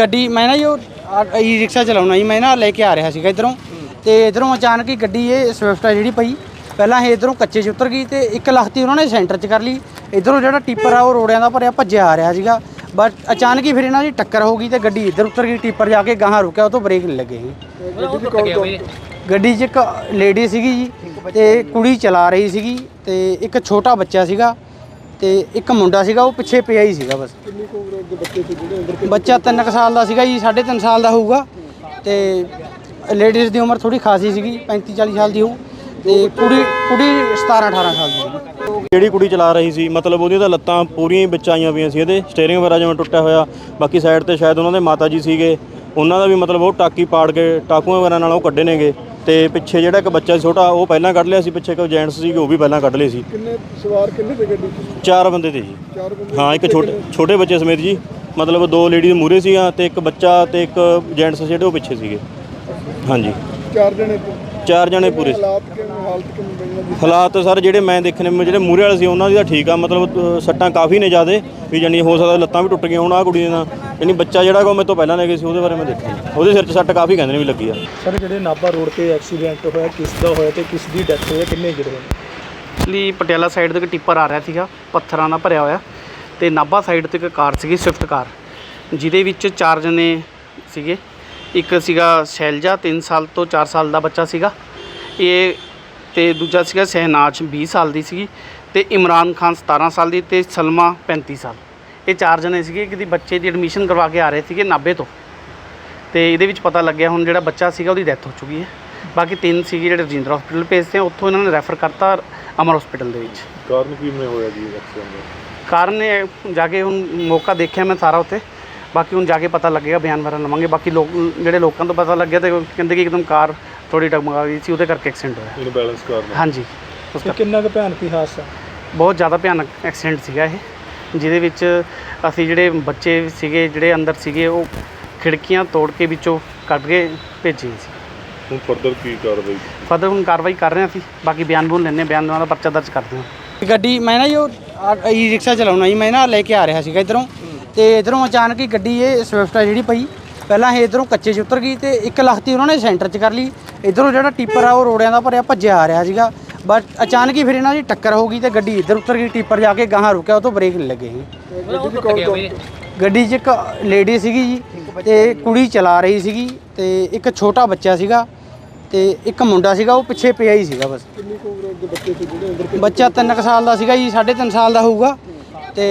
ਗੱਡੀ, ਮੈਂ ਨਾ ਜੀ ਉਹ ਈ ਰਿਕਸ਼ਾ ਚਲਾਉਣਾ ਜੀ, ਮੈਂ ਨਾ ਲੈ ਕੇ ਆ ਰਿਹਾ ਸੀਗਾ ਇਧਰੋਂ। ਤੇ ਇਧਰੋਂ ਅਚਾਨਕ ਹੀ ਗੱਡੀ ਇਹ ਸਵਿਫਟ ਆ ਜਿਹੜੀ ਪਈ। ਪਹਿਲਾਂ ਇਹ ਇਧਰੋਂ ਕੱਚੇ 'ਚ ਉਤਰ ਗਈ ਤੇ ਇੱਕ ਲਖਤੀ ਉਹਨਾਂ ਨੇ ਸੈਂਟਰ 'ਚ ਕਰ ਲਈ। ਇਧਰੋਂ ਜਿਹੜਾ ਟਿੱਪਰ ਆ ਉਹ ਰੋੜਿਆਂ ਦਾ ਭਰਿਆ, ਭੱਜਿਆ ਆ ਰਿਹਾ ਸੀਗਾ। ਬਟ ਅਚਾਨਕ ਹੀ ਫਿਰ ਇਹਨਾਂ ਦੀ ਟੱਕਰ ਹੋ ਗਈ ਤੇ ਗੱਡੀ ਇੱਧਰ ਉਤਰ ਗਈ, ਟਿੱਪਰ ਜਾ ਕੇ ਗਾਹਾਂ ਰੁਕਿਆ, ਉਹ ਤੋਂ ਬ੍ਰੇਕ ਨਹੀਂ ਲੱਗੇ ਜੀ। ਗੱਡੀ 'ਚ ਇੱਕ ਲੇਡੀ ਸੀਗੀ ਜੀ, ਤੇ ਕੁੜੀ ਚਲਾ ਰਹੀ ਸੀਗੀ, ਤੇ ਇੱਕ ਛੋਟਾ ਬੱਚਾ ਸੀਗਾ। ਤੇ ਇੱਕ ਮੁੰਡਾ ਸੀਗਾ ਉਹ ਪਿੱਛੇ ਪਿਆ ਹੀ ਸੀਗਾ ਬਸ। ਕਿੰਨੀ ਕੁ ਉਮਰ ਦੇ ਬੱਚੇ ਸੀ ਜਿਹੜੇ ਅੰਦਰ ਬੱਚਾ 3 ਸਾਲ ਦਾ ਸੀਗਾ ਜੀ 3.5 ਸਾਲ ਦਾ ਹੋਊਗਾ। ਤੇ ਲੇਡੀਜ਼ ਦੀ ਉਮਰ ਥੋੜੀ ਖਾਸੀ ਸੀਗੀ 35 40 ਸਾਲ ਦੀ ਹੋਊ। ਤੇ ਕੁੜੀ ਕੁੜੀ 17 18 ਸਾਲ ਦੀ ਸੀਗੀ ਜਿਹੜੀ ਕੁੜੀ ਚਲਾ ਰਹੀ ਸੀ ਮਤਲਬ ਉਹਦੀਆਂ ਤਾਂ ਲੱਤਾਂ ਪੂਰੀਆਂ ਹੀ ਵਿੱਚ ਆਈਆਂ ਪਈਆਂ ਸੀ ਇਹਦੇ ਸਟੀਅਰਿੰਗ ਵਗੈਰਾ ਜਿਵੇਂ ਟੁੱਟਿਆ ਹੋਇਆ ਬਾਕੀ ਸਾਈਡ ਤੇ ਸ਼ਾਇਦ ਉਹਨਾਂ ਦੇ ਮਾਤਾ ਜੀ ਸੀਗੇ। ਉਹਨਾਂ ਦਾ ਵੀ ਮਤਲਬ ਉਹ ਟਾਕੀ ਪਾੜ ਕੇ ਟਾਕੂਆਂ ਵਗੈਰਾ ਨਾਲ ਉਹ ਕੱਢੇ ਨੇਗੇ। ਤੇ ਪਿੱਛੇ ਜਿਹੜਾ ਇੱਕ ਬੱਚਾ ਸੀ ਛੋਟਾ ਉਹ ਪਹਿਲਾਂ ਕੱਢ ਲਿਆ ਸੀ ਪਿੱਛੇ ਇੱਕ ਜੈਂਟਸ ਸੀਗੇ ਉਹ ਵੀ ਪਹਿਲਾਂ ਕੱਢ ਲਏ ਸੀ। ਕਿੰਨੇ ਸਵਾਰ ਕਿੰਨੇ ਤੇ ਗੱਡੀ 'ਚ? ਚਾਰ ਬੰਦੇ ਤੇ ਜੀ। ਚਾਰ ਬੰਦੇ ਹਾਂ ਇੱਕ ਛੋਟੇ ਛੋਟੇ ਬੱਚੇ ਸਮੇਤ ਜੀ। ਮਤਲਬ ਦੋ ਲੇਡੀਜ਼ ਮੂਰੇ ਸੀਆਂ ਤੇ ਇੱਕ ਬੱਚਾ ਤੇ ਇੱਕ ਜੈਂਟਸ ਜਿਹੜੇ ਉਹ ਪਿੱਛੇ ਸੀਗੇ। ਹਾਂਜੀ। ਚਾਰ ਜਣੇ ਚਾਰ ਜਣੇ ਪੂਰੇ। ਹਾਲਾਤ ਕਿਵੇਂ ਹਾਲਤ ਕਿਵੇਂ ਬਈਆਂ ਦੀ ਹਾਲਾਤ ਸਰ ਜਿਹੜੇ ਮੈਂ ਦੇਖਣੇ ਜਿਹੜੇ ਮੂਰੇ ਵਾਲੇ ਸੀ ਉਹਨਾਂ ਦੀ ਤਾਂ ਠੀਕ ਆ ਮਤਲਬ ਅ, ਸੱਟਾਂ ਕਾਫੀ ਨੇ ਜ਼ਿਆਦੇ ਵੀ ਜਾਨੀ ਹੋ ਸਕਦਾ ਲੱਤਾਂ ਵੀ ਟੁੱਟ ਗਈਆਂ ਹੁਣ ਆ ਕੁੜੀ ਦੇ ਨਾਲ ਯਾਨੀ ਬੱਚਾ ਜਿਹੜਾ ਕੋ ਮੇਰੇ ਤੋਂ ਪਹਿਲਾਂ ਲੈ ਗਏ ਸੀ ਉਹਦੇ ਬਾਰੇ ਮੈਂ ਦੇਖਿਆ ਉਹਦੇ ਸਿਰ 'ਚ ਸੱਟ ਕਾਫੀ ਕਹਿੰਦੇ ਨੇ ਵੀ ਲੱਗੀ ਆ। ਸਰ ਜਿਹੜੇ ਨਾਭਾ ਰੋਡ ਤੇ ਐਕਸੀਡੈਂਟ ਹੋਇਆ ਕਿਸ ਦਾ ਹੋਇਆ ਤੇ ਕਿਸ ਦੀ ਡੈਥ ਹੋਈ ਹੈ ਕਿੰਨੇ ਜਿਹੜੇ ਨੇ? ਲਈ ਪਟਿਆਲਾ ਸਾਈਡ ਤੋਂ ਇੱਕ ਟਿੱਪਰ ਆ ਰਿਹਾ ਸੀਗਾ ਪੱਥਰਾਂ ਦਾ ਭਰਿਆ ਹੋਇਆ। ਤੇ ਨਾਭਾ ਸਾਈਡ ਤੋਂ ਇੱਕ ਕਾਰ ਸੀਗੀ ਸਵਿਫਟ ਕਾਰ। ਜਿਹਦੇ ਵਿੱਚ ਚਾਰ ਜਣੇ ਸੀਗੇ। ਇੱਕ ਸੀਗਾ ਸ਼ੈਲਜਾ 3 ਸਾਲ ਤੋਂ 4 ਸਾਲ ਦਾ ਬੱਚਾ ਸੀਗਾ। ਇਹ ਤੇ ਦੂਜਾ ਸੀਗਾ ਸਹਿਨਾਜ 20 ਸਾਲ ਦੀ ਸੀਗੀ ਤੇ ਇਮਰਾਨ ਖਾਨ 17 ਸਾਲ ਦੀ ਤੇ ਸਲਮਾ 35 ਸਾਲ। ਇਹ ਚਾਰ ਜਣੇ ਸੀਗੇ ਕਿਤੇ ਬੱਚੇ ਦੀ ਐਡਮਿਸ਼ਨ ਕਰਵਾ ਕੇ ਆ ਰਹੇ ਸੀਗੇ ਨਾਭੇ ਤੋਂ। ਤੇ ਇਹਦੇ ਵਿੱਚ ਪਤਾ ਲੱਗਿਆ ਹੁਣ ਜਿਹੜਾ ਬੱਚਾ ਸੀਗਾ ਉਹਦੀ ਡੈਥ ਹੋ ਚੁੱਕੀ ਹੈ। ਬਾਕੀ ਤਿੰਨ ਸੀਗੇ ਜਿਹੜੇ ਰਜਿੰਦਰਾ ਹਸਪੀਟਲ ਭੇਜਦੇ ਆ ਉੱਥੋਂ ਇਹਨਾਂ ਨੇ ਰੈਫਰ ਕਰਤਾ ਅਮਰ ਹਸਪੀਟਲ ਦੇ ਵਿੱਚ। ਕਾਰਨ ਕਿਵੇਂ ਹੋਇਆ ਜੀ ਐਕਸੀਡੈਂਟ ਦਾ? ਕਾਰਨ ਇਹ ਜਾ ਕੇ ਹੁਣ ਮੌਕਾ ਦੇਖਿਆ ਮੈਂ ਸਾਰਾ ਉੱਥੇ। ਬਾਕੀ ਹੁਣ ਜਾ ਕੇ ਪਤਾ ਲੱਗੇਗਾ ਬਿਆਨ ਵਗੈਰਾ ਲਵਾਂਗੇ। ਬਾਕੀ ਲੋਕ ਜਿਹੜੇ ਲੋਕਾਂ ਤੋਂ ਪਤਾ ਲੱਗਿਆ ਤੇ ਕਹਿੰਦੇ ਕਿ ਇੱਕਦਮ ਕਾਰ ਥੋੜੀ ਟਗਮਗਾ ਗਈ ਸੀ ਉਹਦੇ ਕਰਕੇ ਐਕਸੀਡੈਂਟ ਹੋਇਆ। ਇਹਨੂੰ ਬੈਲੈਂਸ ਕਰਨਾ ਹਾਂਜੀ। ਉਸ ਤੇ ਕਿੰਨਾ ਕੁ ਭਿਆਨਕ ਹਾਦਸਾ? ਬਹੁਤ ਜ਼ਿਆਦਾ ਭਿਆਨਕ ਐਕਸੀਡੈਂਟ ਸੀਗਾ ਇਹ ਜਿਹਦੇ ਵਿੱਚ ਅਸੀਂ ਜਿਹੜੇ ਬੱਚੇ ਸੀਗੇ ਜਿਹੜੇ ਅੰਦਰ ਸੀਗੇ ਉਹ ਖਿੜਕੀਆਂ ਤੋੜ ਕੇ ਵਿੱਚੋਂ ਕੱਢ ਕੇ ਭੇਜੇ ਸੀ। ਹੁਣ ਫਰਦਰ ਕੀ ਕਾਰਵਾਈ? ਫਰਦਰ ਹੁਣ ਕਾਰਵਾਈ ਕਰ ਰਹੇ ਹਾਂ ਅਸੀਂ ਬਾਕੀ ਬਿਆਨ ਬੂਨ ਲੈਣੇ ਬਿਆਨ ਦਾ ਪਰਚਾ ਦਰਜ ਕਰਦੇ ਹਾਂ। ਗੱਡੀ ਮੈਂ ਨਾ ਜੀ ਉਹ ਈ ਰਿਕਸ਼ਾ ਚਲਾਉਣਾ ਜੀ ਮੈਂ ਨਾ ਲੈ ਕੇ ਆ ਰਿਹਾ ਸੀਗਾ ਇਧਰੋਂ। ਤੇ ਇਧਰੋਂ ਅਚਾਨਕ ਹੀ ਗੱਡੀ ਇਹ ਸਵਿਫਟ ਆ ਜਿਹੜੀ ਪਈ। ਪਹਿਲਾਂ ਇਹ ਇਧਰੋਂ ਕੱਚੇ 'ਚ ਉਤਰ ਗਈ ਤੇ ਇੱਕ ਲਖਤੀ ਉਹਨਾਂ ਨੇ ਸੈਂਟਰ 'ਚ ਕਰ ਲਈ। ਇਧਰੋਂ ਜਿਹੜਾ ਟਿੱਪਰ ਆ ਉਹ ਰੋੜਿਆਂ ਦਾ ਭਰਿਆ ਭੱਜਿਆ ਆ ਰਿਹਾ ਸੀਗਾ। ਬਟ ਅਚਾਨਕ ਹੀ ਫਿਰ ਇਹਨਾਂ ਦੀ ਟੱਕਰ ਹੋ ਗਈ ਤੇ ਗੱਡੀ ਇੱਧਰ ਉਤਰ ਗਈ। ਟਿੱਪਰ ਜਾ ਕੇ ਗਾਹਾਂ ਰੁਕਿਆ ਉਹ ਤੋਂ ਬ੍ਰੇਕ ਨਹੀਂ ਲੱਗੇ ਜੀ। ਗੱਡੀ 'ਚ ਇੱਕ ਲੇਡੀ ਸੀਗੀ ਜੀ ਤੇ ਕੁੜੀ ਚਲਾ ਰਹੀ ਸੀਗੀ ਤੇ ਇੱਕ ਛੋਟਾ ਬੱਚਾ ਸੀਗਾ ਤੇ ਇੱਕ ਮੁੰਡਾ ਸੀਗਾ ਉਹ ਪਿੱਛੇ ਪਿਆ ਹੀ ਸੀਗਾ ਬਸ। ਸੀ ਬੱਚਾ 3 ਸਾਲ ਦਾ ਸੀਗਾ ਜੀ 3.5 ਸਾਲ ਦਾ ਹੋਊਗਾ। ਤੇ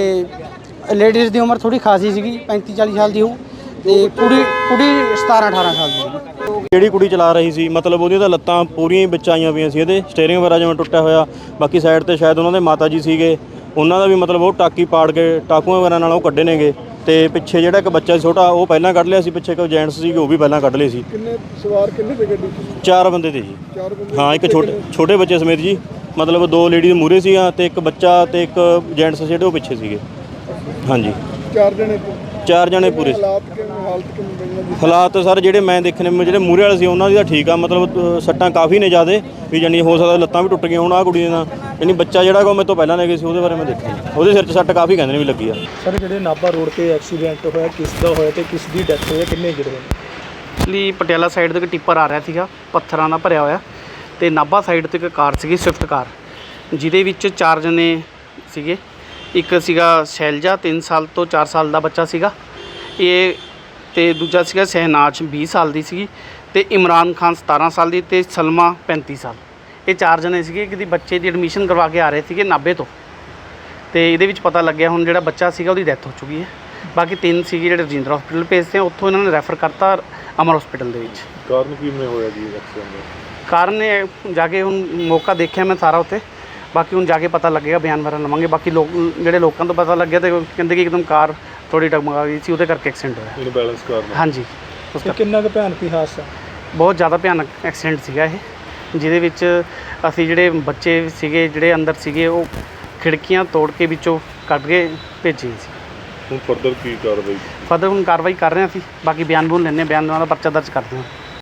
ਲੇਡੀਜ਼ ਦੀ ਉਮਰ ਥੋੜੀ ਖਾਸੀ ਸੀਗੀ 35 40 ਸਾਲ ਦੀ ਹੋਊ ਤੇ ਕੁੜੀ ਕੁੜੀ 17 18 ਸਾਲ ਦੀ ਸੀਗੀ। ਜਿਹੜੀ ਕੁੜੀ ਚਲਾ ਰਹੀ ਸੀ? ਮਤਲਬ ਉਹਦੀਆਂ ਤਾਂ ਲੱਤਾਂ ਪੂਰੀਆਂ ਹੀ ਵਿੱਚ ਆਈਆਂ ਪਈਆਂ ਸੀ ਇਹਦੇ ਸਟੀਅਰਿੰਗ ਵਗੈਰਾ ਜਿਵੇਂ ਟੁੱਟਿਆ ਹੋਇਆ ਬਾਕੀ ਸਾਈਡ ਤੇ ਸ਼ਾਇਦ ਉਹਨਾਂ ਦੇ ਮਾਤਾ ਜੀ ਸੀਗੇ ਉਹਨਾਂ ਦਾ ਵੀ ਮਤਲਬ ਉਹ ਟਾਕੀ ਪਾੜ ਕੇ ਟਾਕੂਆਂ ਵਗੈਰਾ ਨਾਲ ਉਹ ਕੱਢੇ ਨੇਗੇ ਤੇ ਪਿੱਛੇ ਜਿਹੜਾ ਇੱਕ ਬੱਚਾ ਸੀ ਛੋਟਾ ਉਹ ਪਹਿਲਾਂ ਕੱਢ ਲਿਆ ਸੀ ਪਿੱਛੇ ਇੱਕ ਜੈਂਟਸ ਸੀਗੇ ਉਹ ਵੀ ਪਹਿਲਾਂ ਕੱਢ ਲਏ ਸੀ। ਕਿੰਨੇ ਸਵਾਰ ਕਿੰਨੇ ਤੇ ਗੱਡੀ 'ਚ? ਚਾਰ ਬੰਦੇ ਤੇ ਜੀ। ਚਾਰ ਬੰਦੇ ਹਾਂ ਇੱਕ ਛੋਟੇ ਛੋਟੇ ਬੱਚੇ ਸਮੇਤ ਜੀ ਮਤਲਬ ਦੋ ਲੇਡੀਜ਼ ਮੂਰੇ ਸੀਆਂ ਤੇ ਇੱਕ ਬੱਚਾ ਤੇ ਇੱਕ ਜੈਂਟਸ ਜਿਹੜੇ ਉਹ ਪਿੱਛੇ ਸੀਗੇ। ਹਾਂਜੀ। ਚਾਰ ਜਣੇ ਚਾਰ ਜਣੇ ਪੂਰੇ। ਹਾਲਾਤ ਕਿਵੇਂ ਹਾਲਤ ਕਿਵੇਂ ਬਈਆਂ ਦੀ ਹਾਲਾਤ ਸਰ ਜਿਹੜੇ ਮੈਂ ਦੇਖਣੇ ਜਿਹੜੇ ਮੂਰੇ ਵਾਲੇ ਸੀ ਉਹਨਾਂ ਦੀ ਤਾਂ ਠੀਕ ਆ ਮਤਲਬ ਅ, ਸੱਟਾਂ ਕਾਫੀ ਨੇ ਜ਼ਿਆਦੇ ਵੀ ਜਾਨੀ ਹੋ ਸਕਦਾ ਲੱਤਾਂ ਵੀ ਟੁੱਟ ਗਈਆਂ ਹੁਣ ਆ ਕੁੜੀ ਦੇ ਨਾਲ। ਯਾਨੀ ਬੱਚਾ ਜਿਹੜਾ ਕੋ ਮੇਰੇ ਤੋਂ ਪਹਿਲਾਂ ਲੈ ਗਏ ਸੀ ਉਹਦੇ ਬਾਰੇ ਮੈਂ ਦੇਖਿਆ ਉਹਦੇ ਸਿਰ 'ਚ ਸੱਟ ਕਾਫੀ ਕਹਿੰਦੇ ਨੇ ਵੀ ਲੱਗੀ ਆ। ਸਰ ਜਿਹੜੇ ਨਾਭਾ ਰੋਡ ਤੇ ਐਕਸੀਡੈਂਟ ਹੋਇਆ ਕਿਸ ਦਾ ਹੋਇਆ ਤੇ ਕਿਸ ਦੀ ਡੈਥ ਹੋਈ ਹੈ ਕਿੰਨੇ ਜਿਹੜੇ ਨੇ? ਲਈ ਪਟਿਆਲਾ ਸਾਈਡ ਤੋਂ ਇੱਕ ਟਿੱਪਰ ਆ ਰਿਹਾ ਸੀਗਾ ਪੱਥਰਾਂ ਦਾ ਭਰਿਆ ਹੋਇਆ। ਤੇ ਨਾਭਾ ਸਾਈਡ ਤੋਂ ਇੱਕ ਕਾਰ ਸੀਗੀ ਸਵਿਫਟ ਕਾਰ ਜਿਹਦੇ ਵਿੱਚ ਚਾਰ ਜਣੇ ਸੀਗੇ। ਇੱਕ ਸੀਗਾ ਸ਼ੈਲਜਾ 3 ਸਾਲ ਤੋਂ 4 ਸਾਲ ਦਾ ਬੱਚਾ ਸੀਗਾ। ਇਹ ਤੇ ਦੂਜਾ ਸੀਗਾ ਸਹਿਨਾਜ 20 ਸਾਲ ਦੀ ਸੀਗੀ ਤੇ ਇਮਰਾਨ ਖਾਨ 17 ਸਾਲ ਦੀ ਤੇ ਸਲਮਾ 35 ਸਾਲ। ਇਹ ਚਾਰ ਜਣੇ ਸੀਗੇ ਕਿਤੇ ਬੱਚੇ ਦੀ ਐਡਮਿਸ਼ਨ ਕਰਵਾ ਕੇ ਆ ਰਹੇ ਸੀਗੇ ਨਾਭੇ ਤੋਂ। ਤੇ ਇਹਦੇ ਵਿੱਚ ਪਤਾ ਲੱਗਿਆ ਹੁਣ ਜਿਹੜਾ ਬੱਚਾ ਸੀਗਾ ਉਹਦੀ ਡੈਥ ਹੋ ਚੁੱਕੀ ਹੈ। ਬਾਕੀ ਤਿੰਨ ਸੀਗੇ ਜਿਹੜੇ ਰਜਿੰਦਰਾ ਹਸਪੀਟਲ ਭੇਜਦੇ ਆ ਉੱਥੋਂ ਇਹਨਾਂ ਨੇ ਰੈਫਰ ਕਰਤਾ ਅਮਰ ਹਸਪੀਟਲ ਦੇ ਵਿੱਚ। ਕਾਰਨ ਕਿਵੇਂ ਹੋਇਆ ਜੀ ਐਕਸੀਡੈਂਟ ਦਾ? ਕਾਰਨ ਇਹ ਜਾ ਕੇ ਹੁਣ ਮੌਕਾ ਦੇਖਿਆ ਮੈਂ ਸਾਰਾ ਉੱਥੇ। ਬਾਕੀ ਹੁਣ ਜਾ ਕੇ ਪਤਾ ਲੱਗੇਗਾ ਬਿਆਨ ਵਗੈਰਾ ਲਵਾਂਗੇ। ਬਾਕੀ ਲੋਕ ਜਿਹੜੇ ਲੋਕਾਂ ਤੋਂ ਪਤਾ ਲੱਗਿਆ ਤੇ ਕਹਿੰਦੇ ਕਿ ਇੱਕਦਮ ਕਾਰ ਥੋੜੀ ਟਗਮਗਾ ਗਈ ਸੀ ਉਹਦੇ ਕਰਕੇ ਐਕਸੀਡੈਂਟ ਹੋਇਆ। ਇਹਨੂੰ ਬੈਲੈਂਸ ਕਰਨਾ ਹਾਂਜੀ। ਉਸ ਤੇ ਕਰਕੇ ਕਿੰਨਾ ਕੁ ਭਿਆਨਕ ਹਾਦਸਾ? ਬਹੁਤ ਜ਼ਿਆਦਾ ਭਿਆਨਕ ਐਕਸੀਡੈਂਟ ਸੀਗਾ ਇਹ ਜਿਹਦੇ ਵਿੱਚ ਅਸੀਂ ਜਿਹੜੇ ਬੱਚੇ ਸੀਗੇ ਜਿਹੜੇ ਅੰਦਰ ਸੀਗੇ ਉਹ ਖਿੜਕੀਆਂ ਤੋੜ ਕੇ ਵਿੱਚੋਂ ਕੱਢ ਕੇ ਭੇਜੇ ਸੀ। ਹੁਣ ਫਰਦਰ ਕੀ ਕਾਰਵਾਈ? ਫਰਦਰ ਹੁਣ ਕਾਰਵਾਈ ਕਰ ਰਹੇ ਹਾਂ ਅਸੀਂ ਬਾਕੀ ਬਿਆਨ ਬੂਨ ਲੈਣੇ ਬਿਆਨ ਦਾ ਪਰਚਾ ਦਰਜ ਕਰਦੇ ਹਾਂ।